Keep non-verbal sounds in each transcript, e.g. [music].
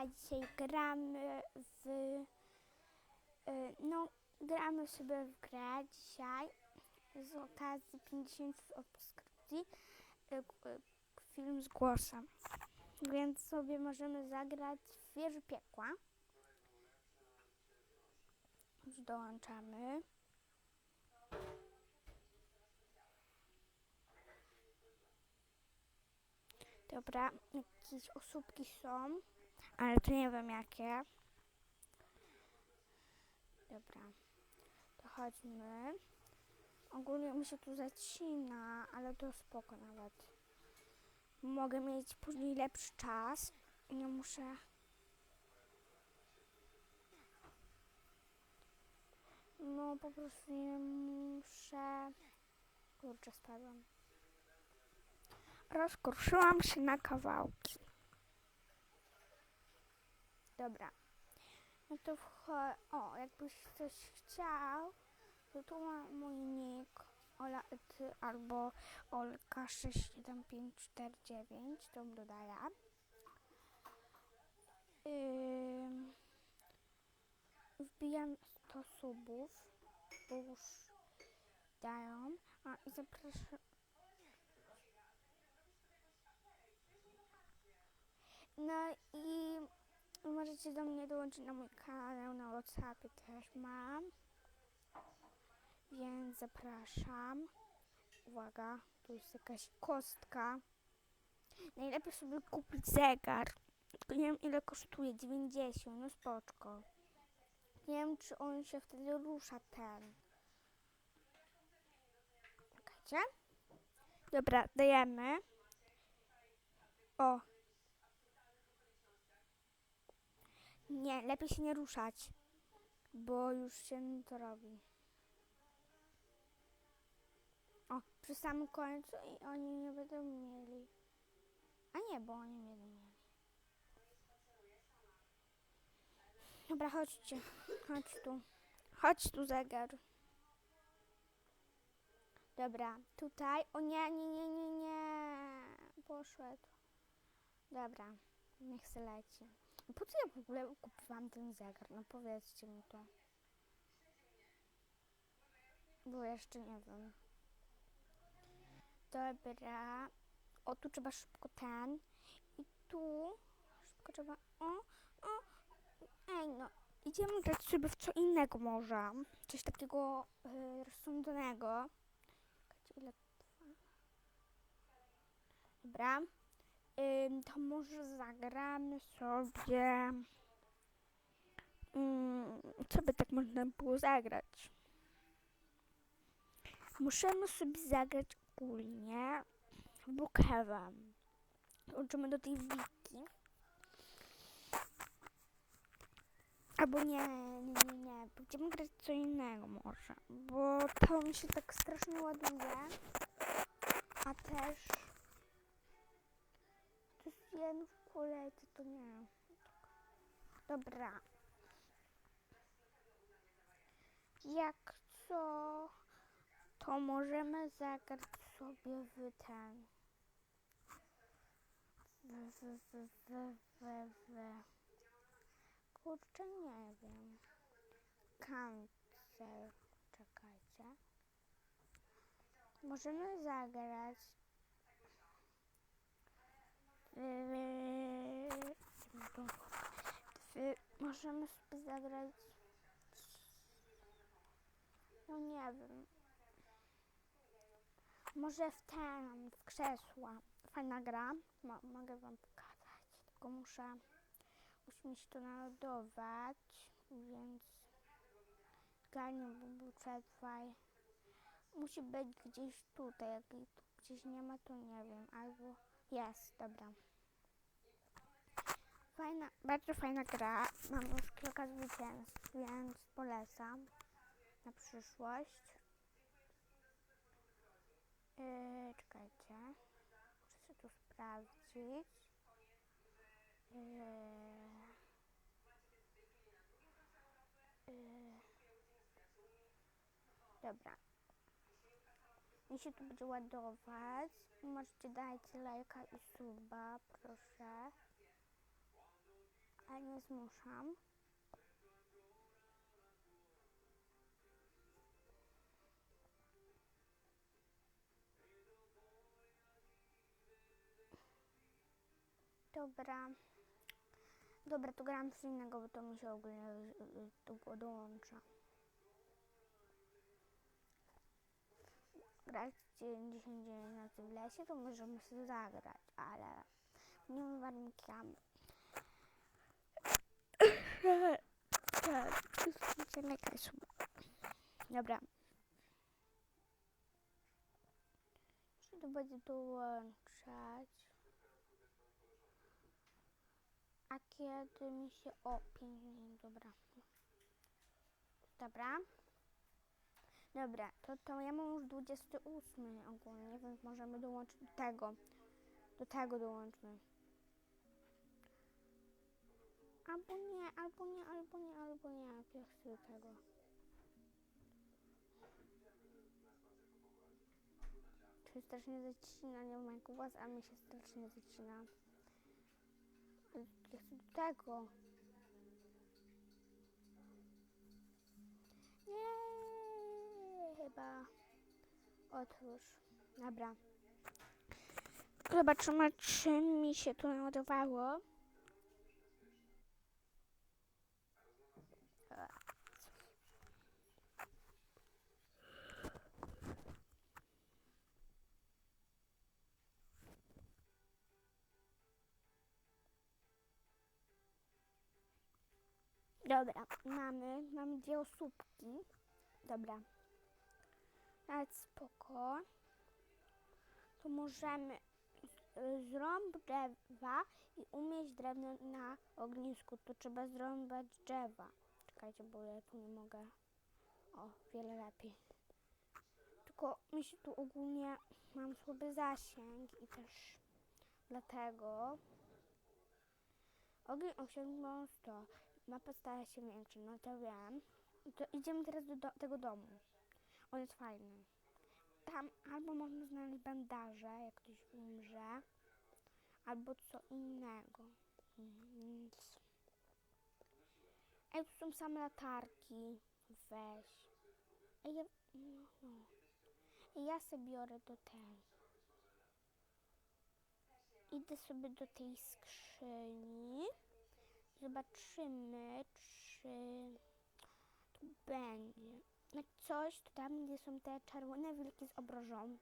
a dzisiaj gramy w... y, No, gramy sobie w grę dzisiaj z okazji 50 subskrypcji y, y, film z głosem. Więc sobie możemy zagrać w wieży piekła. Już dołączamy. Dobra, jakieś osóbki są, ale to nie wiem jakie. Dobra, to chodźmy. Ogólnie mi się tu zacina, ale to spoko nawet. Mogę mieć później lepszy czas. Nie muszę... No po prostu nie muszę... Kurczę, spadłam. Rozkruszyłam się na kawałki. Dobra. No to wcho- O, jakbyś coś chciał, to tu ma mój nick Ola ty, albo Olka 67549, to dodaję. Ym, wbijam 100 subów, bo już dają. A i zapraszam. No i możecie do mnie dołączyć na mój kanał na WhatsAppie też mam. Więc zapraszam. Uwaga, tu jest jakaś kostka. Najlepiej sobie kupić zegar. Tylko nie wiem ile kosztuje. 90, no spoczko. Nie wiem czy on się wtedy rusza ten. Czekajcie. Dobra, dajemy. O. Nie, lepiej się nie ruszać. Bo już się to robi. O, przy samym końcu i oni nie będą mieli. A nie, bo oni będą mieli. Dobra, chodźcie. Chodź tu. Chodź tu, zegar. Dobra, tutaj. O nie, nie, nie, nie, nie. Poszedł. Dobra, niech se leci. Po co ja w ogóle kupiłam ten zegar? No powiedzcie mi to. Bo jeszcze nie wiem. Dobra. O, tu trzeba szybko ten. I tu szybko trzeba... O, o. Ej, no. Idziemy grać sobie w co innego może. Coś takiego y, rozsądnego. Dobra. To może zagramy sobie... Co by tak można było zagrać? Musimy sobie zagrać ogólnie w Brookhaven. Łączymy do tej wiki. Albo nie, nie, nie. Będziemy grać co innego może. Bo to mi się tak strasznie ładuje. A też... To jest jeden w kolejce, to nie. Dobra. Jak co, to możemy zagrać sobie w ten. W, w, w, w, w, w. Kurczę, nie wiem. Cancel. Czekajcie. Możemy zagrać. W, możemy sobie zagrać. No nie wiem. Może w ten, w krzesła. Fajna gra. Mo, mogę wam pokazać. Tylko muszę, musi mi się to naładować, więc garnie bubu przetrwaj. Musi być gdzieś tutaj. Jak tu gdzieś nie ma, to nie wiem. Albo jest, dobra. Fajna, bardzo fajna gra. Mam już kilka zwycięstw, więc polecam na przyszłość. Yy, czekajcie. Muszę sobie tu sprawdzić. Yy, yy. Dobra. Mi się tu będzie ładować. Możecie dać lajka i suba, proszę. a nie zmuszam. Dobra. Dobra, to gram coś innego, bo to mi się ogólnie dołącza. Grać 99 nocy w lesie, to możemy sobie zagrać, ale nie mam warunkiem. [coughs] Tak, zamykaj sobie. Dobra. Czy to będzie dołączać? A kiedy mi się... O, 5 minut, dobra. Dobra. Dobra, to, to ja mam już 28 ogólnie, więc możemy dołączyć do tego. Do tego dołączmy. Albo nie, albo nie, albo nie, albo nie. Ja chcę tego. To się strasznie zacina, nie mam głos, a mi się strasznie zacina. Ja chcę do tego. Nie, chyba. Otwórz. Dobra. Zobaczymy, czy mi się tu naładowało. Dobra, mamy, mamy dwie osóbki. Dobra. Ale spoko. To możemy zrąb drzewa i umieść drewno na ognisku. To trzeba zrąbać drzewa. Czekajcie, bo ja tu nie mogę. O, wiele lepiej. Tylko mi się tu ogólnie mam słaby zasięg i też dlatego ogień osiągnął 100. Mapa stała się większa, no to wiem. To idziemy teraz do, do tego domu. On jest fajny. Tam albo można znaleźć bandaże, jak ktoś umrze, albo co innego. Więc... Ej, tu są same latarki. Weź. Ej, ja... No, no. Ej, ja sobie biorę do tej. Idę sobie do tej skrzyni. Zobaczymy, czy tu będzie. Coś, to tam, gdzie są te czerwone wilki z obrożą,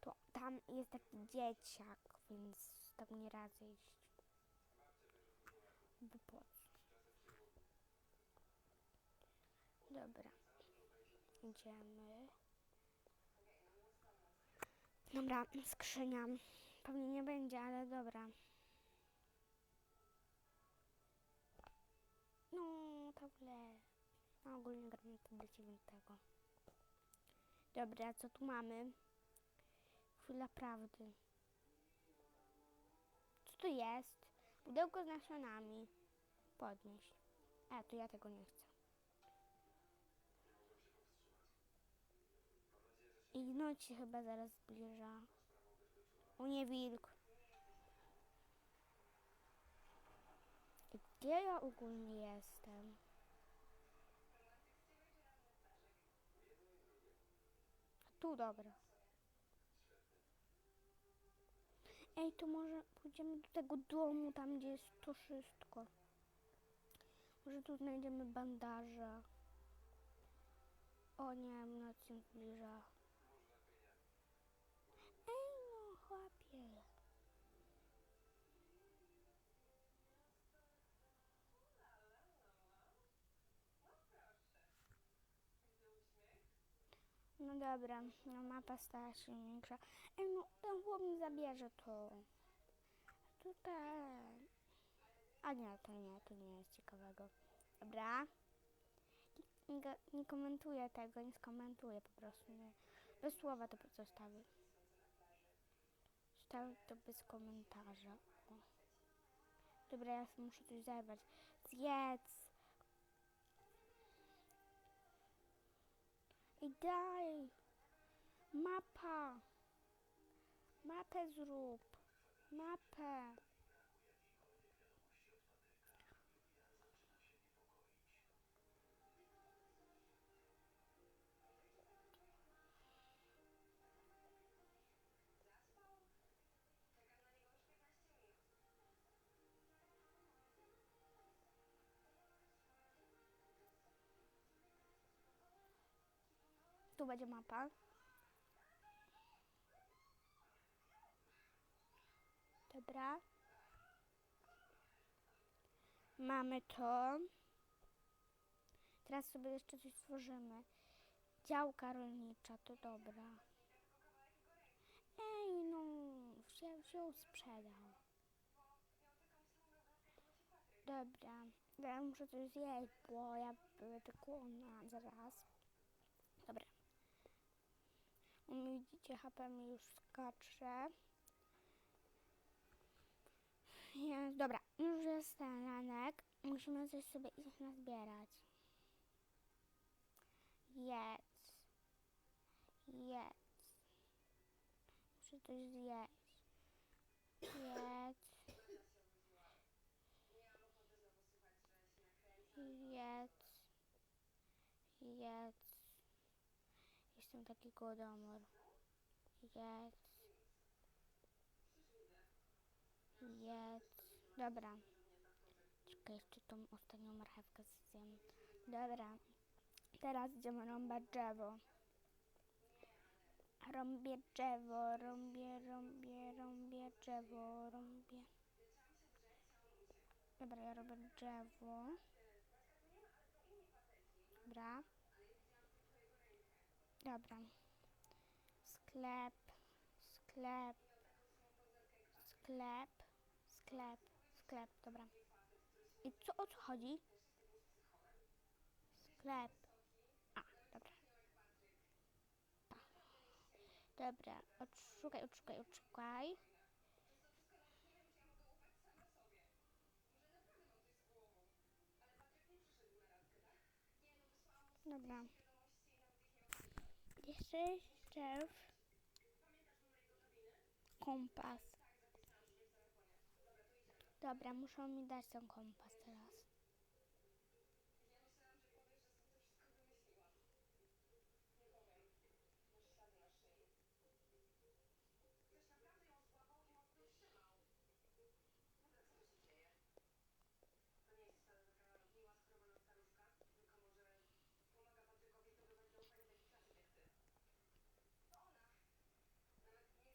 to tam jest taki dzieciak, więc tam nie radzę iść. Bo po? Dobra. Idziemy. Dobra, skrzynia. Pewnie nie będzie, ale dobra. No, tablet. No, ogólnie gram na tablecie, więc tego. Dobra, co tu mamy? Chwila prawdy. Co to jest? Pudełko z nasionami. Podnieść. A, to ja tego nie chcę. I noc się chyba zaraz zbliża. O nie, wilk. Gdzie ja ogólnie jestem? Tu, dobra. Ej, to może pójdziemy do tego domu, tam gdzie jest to wszystko. Może tu znajdziemy bandaże. O nie, noc się zbliża. Ej, no, chłopie. Dobra, no mapa stała się większa. Ej, no ten chłop mi zabierze to. Tutaj. A nie, to nie, to nie jest ciekawego. Dobra. Nie, nie komentuję tego, nie skomentuję po prostu. Nie. Bez słowa to zostawię. Zostawię to bez komentarza. O. Dobra, ja muszę coś zerwać. Zjedz! I daj! Mapa! Mapę zrób! Mapę! Tu będzie mapa. Dobra. Mamy to. Teraz sobie jeszcze coś stworzymy. Działka rolnicza, to dobra. Ej, no, wziął, wziął sprzedał. Dobra, ja muszę coś zjeść, bo ja będę głodna zaraz. Dobra. U mnie widzicie, HP mi już skacze. Jest, dobra, już jest ten ranek. Musimy coś sobie iść nazbierać. Jedz. Jedz. Muszę coś zjeść. Jedz. Jedz. Jedz. Jestem taki głodomor. Jedz. Jedz. Dobra. Czekaj, jeszcze tą ostatnią marchewkę zjem. Dobra. Teraz idziemy rąbać drzewo. Rąbię drzewo, rąbię, rąbię, rąbię drzewo, rąbię. Dobra, ja robię drzewo. Dobra. Dobra. Sklep, sklep, sklep, sklep, sklep, dobra. I co, o co chodzi? Sklep. A, dobra. Pa. Dobra, odszukaj, odszukaj, odszukaj. Dobra. Jeszcze drzew. Kompas. Dobra, muszą mi dać ten kompas teraz.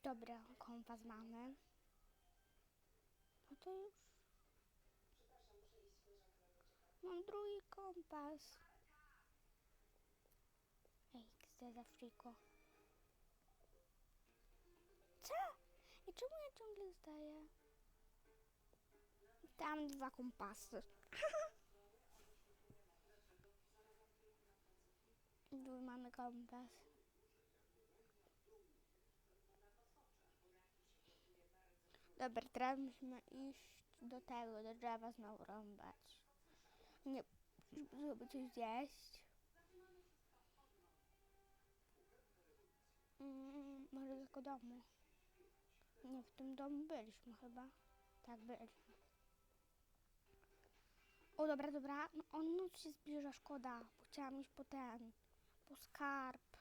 Dobra, kompas mamy. No to już. Mam drugi kompas. Ej, chcę za friko. Co? I czemu ja ciągle zdaję? Tam dwa kompasy. [laughs] Tu mamy kompas. Dobra, teraz musimy iść do tego, do drzewa znowu rąbać. Nie, żeby coś zjeść. Mm, może tylko domu. Nie, w tym domu byliśmy chyba. Tak, byliśmy. O, dobra, dobra. No, o, noc się zbliża, szkoda. Bo chciałam iść po ten, po skarb.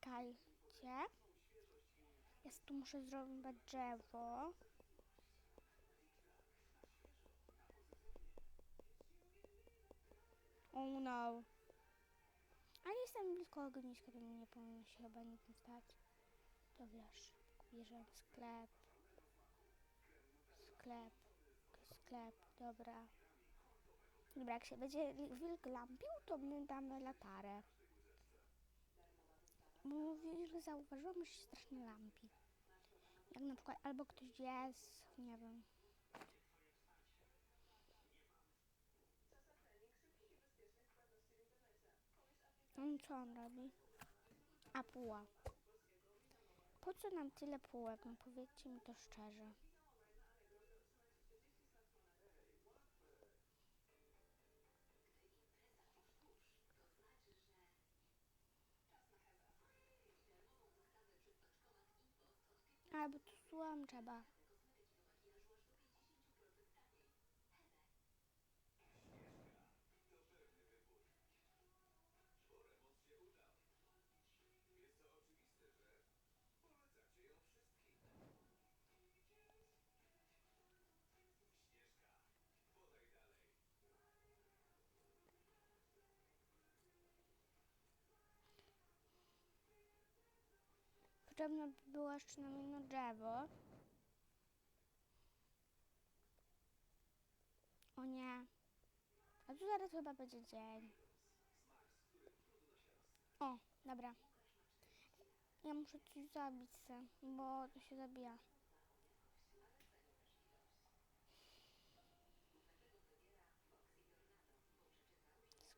Kajcie. Tu muszę zrobić drzewo. Oh no. A jestem blisko ogniska, to nie powinno się chyba nic stać. Dobra, szybko bierzemy sklep. Sklep. Sklep, dobra. Dobra, jak się będzie wilk lampił, to my damy latarę. Bo że zauważyłam, że się strasznie lampi. Jak na przykład albo ktoś jest, nie wiem. On co on robi? A puła. Po co nam tyle półek? No powiedzcie mi to szczerze. Bo tu słucham trzeba. Potrzebne by było jeszcze nam jedno drzewo. O nie. A tu zaraz chyba będzie dzień. O, dobra. Ja muszę coś zabić se, bo to się zabija.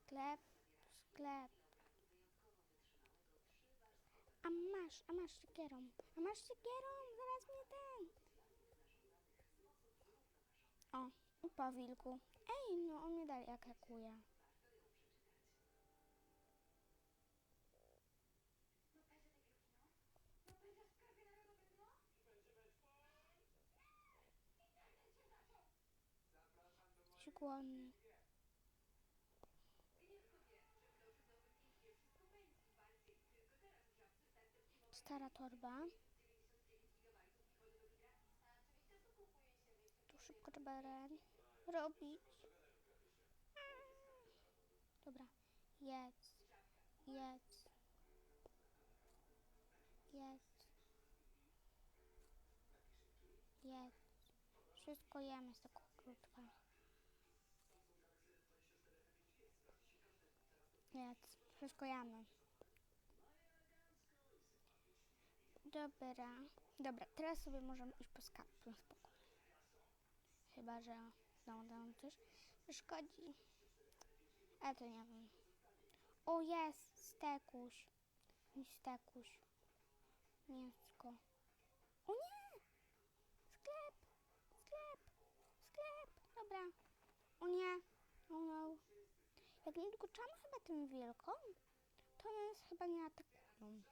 Sklep, sklep. Masz, a masz siekierą. A masz siekierą, zaraz mnie ten. O, upa wilku. Ej, no on mnie dalej atakuje. Jesteś Stara torba. Tu szybko trzeba robić. Dobra, jedz, jedz, jedz, jedz. Wszystko jemy z tego krótka. Jedz, wszystko jemy. Dobra, dobra, teraz sobie możemy iść po skarb na spokój. Chyba, że znowu nam coś szkodzi. Ale to nie wiem. O, jest! Stekuś. Stekuś. Mięsko. O nie! Sklep! Sklep! Sklep! Dobra. O nie! O no. Jak nie dokuczamy chyba tym wielką, to nas chyba nie atakują.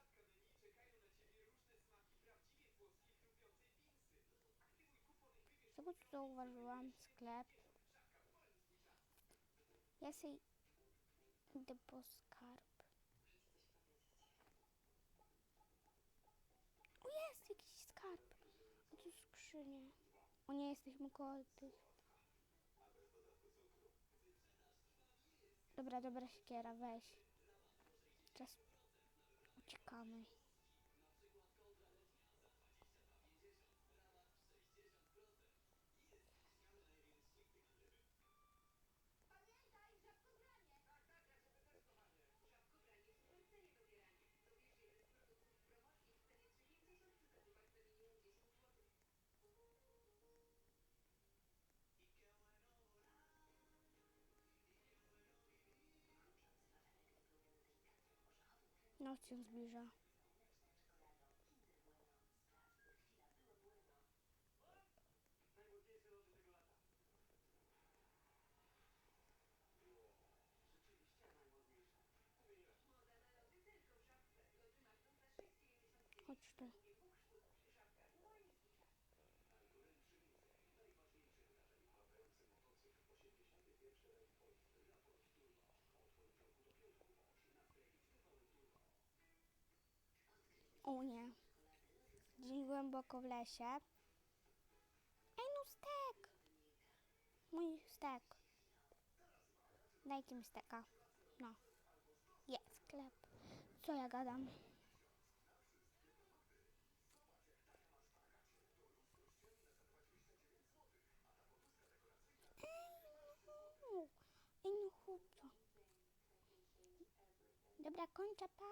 Tego co zauważyłam, sklep. Ja sobie idę po skarb. O jest jakiś skarb. A tu skrzynie. O nie, jesteśmy koło tych. Dobra, dobra siekiera, weź. Teraz uciekamy. Się zbliża. Chodź tu. O nie. Gdzieś głęboko w lesie. Ej, no stek! Mój stek. Dajcie mi steka. No. Jest sklep. Co ja gadam? Ej, no. Ej, no chłopco. Dobra, kończę, pa.